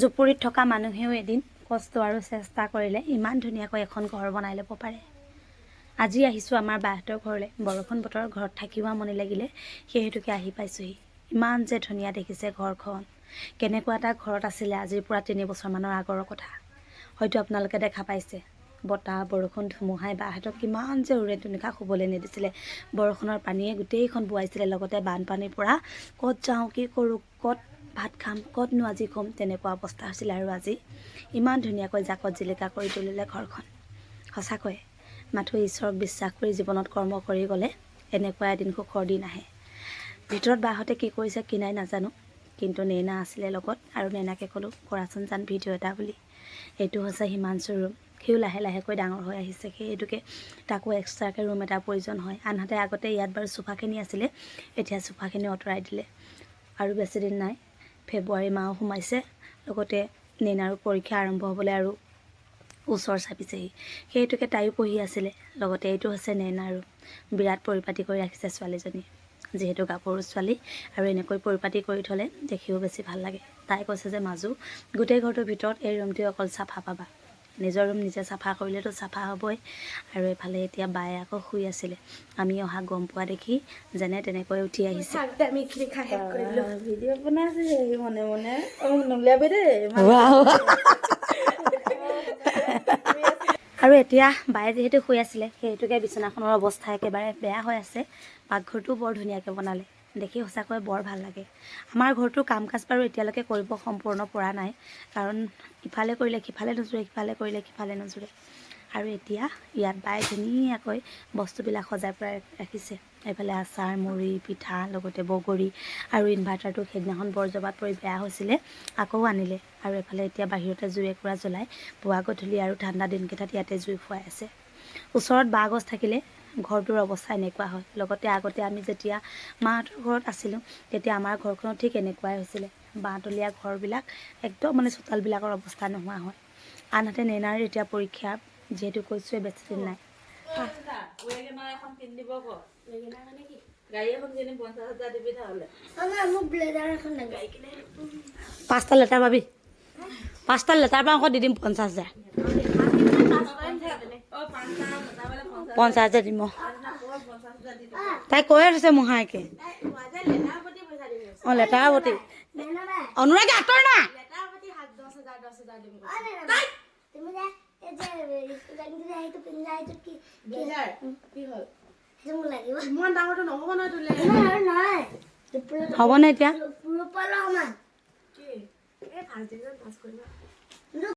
জুপুৰিত থকা মানুহেও এদিন কষ্ট আৰু চেষ্টা কৰিলে ইমান ধুনীয়াকৈ এখন ঘৰ বনাই ল'ব পাৰে। আজি আহিছোঁ আমাৰ বাহঁতৰ ঘৰলৈ। বৰষুণ বতৰ ঘৰত থাকিও আমনি লাগিলে সেই হেতুকে আহি পাইছোঁহি। ইমান যে ধুনীয়া দেখিছে ঘৰখন। কেনেকুৱা এটা ঘৰত আছিলে আজিৰ পৰা তিনি বছৰমানৰ আগৰ কথা। হয়তো আপোনালোকে দেখা পাইছে। বতাহ বৰষুণ ধুমুহাই বাহঁতক কিমান যে উৰে তুনিশা শুবলৈ নিদিছিলে। বৰষুণৰ পানীয়ে গোটেইখন বোৱাইছিলে। লগতে বানপানীৰ পৰা ক'ত যাওঁ কি কৰোঁ ক'ত ভাত খাম ক'তনো আজি ক'ম তেনেকুৱা অৱস্থা হৈছিলে আৰু আজি। ইমান ধুনীয়াকৈ জাকত জিলিকা কৰি তুলিলে ঘৰখন। সঁচাকৈ মাথো ঈশ্বৰক বিশ্বাস কৰি জীৱনত কৰ্ম কৰি গ'লে এনেকুৱা এদিন সুখৰ দিন আহে। ভিতৰত বাহঁতে কি কৰিছে কি নাই নাজানো কিন্তু নেইনা আছিলে লগত আৰু নেইনাকে ক'লোঁ কৰাচোন যান ভিডিঅ' এটা বুলি। এইটো হৈছে হিমাংশুৰ ৰুম সিও লাহে লাহেকৈ ডাঙৰ হৈ আহিছে। সেইটোকে তাকো এক্সট্ৰাকৈ ৰুম এটা প্ৰয়োজন হয়। আনহাতে আগতে ইয়াত বাৰু চোফাখিনি আছিলে এতিয়া চোফাখিনি আঁতৰাই দিলে। আৰু বেছিদিন নাই। ফেব্ৰুৱাৰী মাহো সোমাইছে। লগতে নেইনাৰো পৰীক্ষা আৰম্ভ হ'বলৈ আৰু ওচৰ চাপিছেহি। সেইটোকে তাইও পঢ়ি আছিলে। লগতে এইটো হৈছে নেইনা আৰু বিৰাট পৰিপাটি কৰি ৰাখিছে ছোৱালীজনী যিহেতু গাভৰু ছোৱালী আৰু এনেকৈ পৰিপাটি কৰি থ'লে দেখিও বেছি ভাল লাগে। তাই কৈছে যে মাজু গোটেই ঘৰটোৰ ভিতৰত এই ৰুমটোৱে অকল চাফা পাবা। নিজৰ ৰুম নিজে চাফা কৰিলেতো চাফা হ'বই। আৰু এইফালে এতিয়া বায়ে আকৌ শুই আছিলে। আমি অহা গম পোৱা দেখি যেনে তেনেকৈ উঠি আহিছে। মনে মনে। নোলিয়াবি দেই আৰু এতিয়া বায়ে যিহেতু শুই আছিলে সেইটোকে বিচনাখনৰ অৱস্থা একেবাৰে বেয়া হৈ আছে। পাকঘৰটোও বৰ ধুনীয়াকৈ বনালে। দেখি সঁচাকৈ বৰ ভাল লাগে। আমাৰ ঘৰটোৰ কাম কাজ বাৰু এতিয়ালৈকে কৰিব সম্পূৰ্ণ পৰা নাই কাৰণ ইফালে কৰিলে সিফালে নোজোৰে সিফালে কৰিলে সিফালে নোজোৰে। আৰু এতিয়া ইয়াত বায়ে ধুনীয়াকৈ বস্তুবিলাক সজাই পৰাই ৰাখিছে। এইফালে আচাৰ মুড়ি পিঠা লগতে বগৰী আৰু ইনভাৰ্টাৰটো সেইদিনাখন বৰজবাত পৰি বেয়া হৈছিলে আকৌ আনিলে। আৰু এফালে এতিয়া বাহিৰতে জুই একুৰা জ্বলাই পুৱা গধূলি আৰু ঠাণ্ডা দিনকেইটাত ইয়াতে জুই ফুৱাই আছে। ওচৰত বাঁহ গছ থাকিলে ঘৰটোৰ অৱস্থা এনেকুৱা হয়। লগতে আগতে আমি যেতিয়া মাহঁতৰ ঘৰত আছিলোঁ তেতিয়া আমাৰ ঘৰখনো ঠিক এনেকুৱাই হৈছিলে। বাঁহতলীয়া ঘৰবিলাক একদম মানে চোতালবিলাকৰ অৱস্থা নোহোৱা হয়। আনহাতে নেনাৰ এতিয়া পৰীক্ষা যিহেতু কৈছোৱে বেছিদিন নাই। পাঁচটা লেটাৰ পাবি। পাঁচটা লেটাৰ পৰা আকৌ দি দিম পঞ্চাছ হাজাৰ অঁ পাঁচটা মোটামুটি পঞ্চাছ হাজাৰ দিম তাই থৈছে মোহাইকে। প্ৰতি। পইচা দিম অঁ লেটাৰ প্ৰতি নেনাবা অনুৰাগে আঁতৰ না কি কি হ'বনে এতিয়া?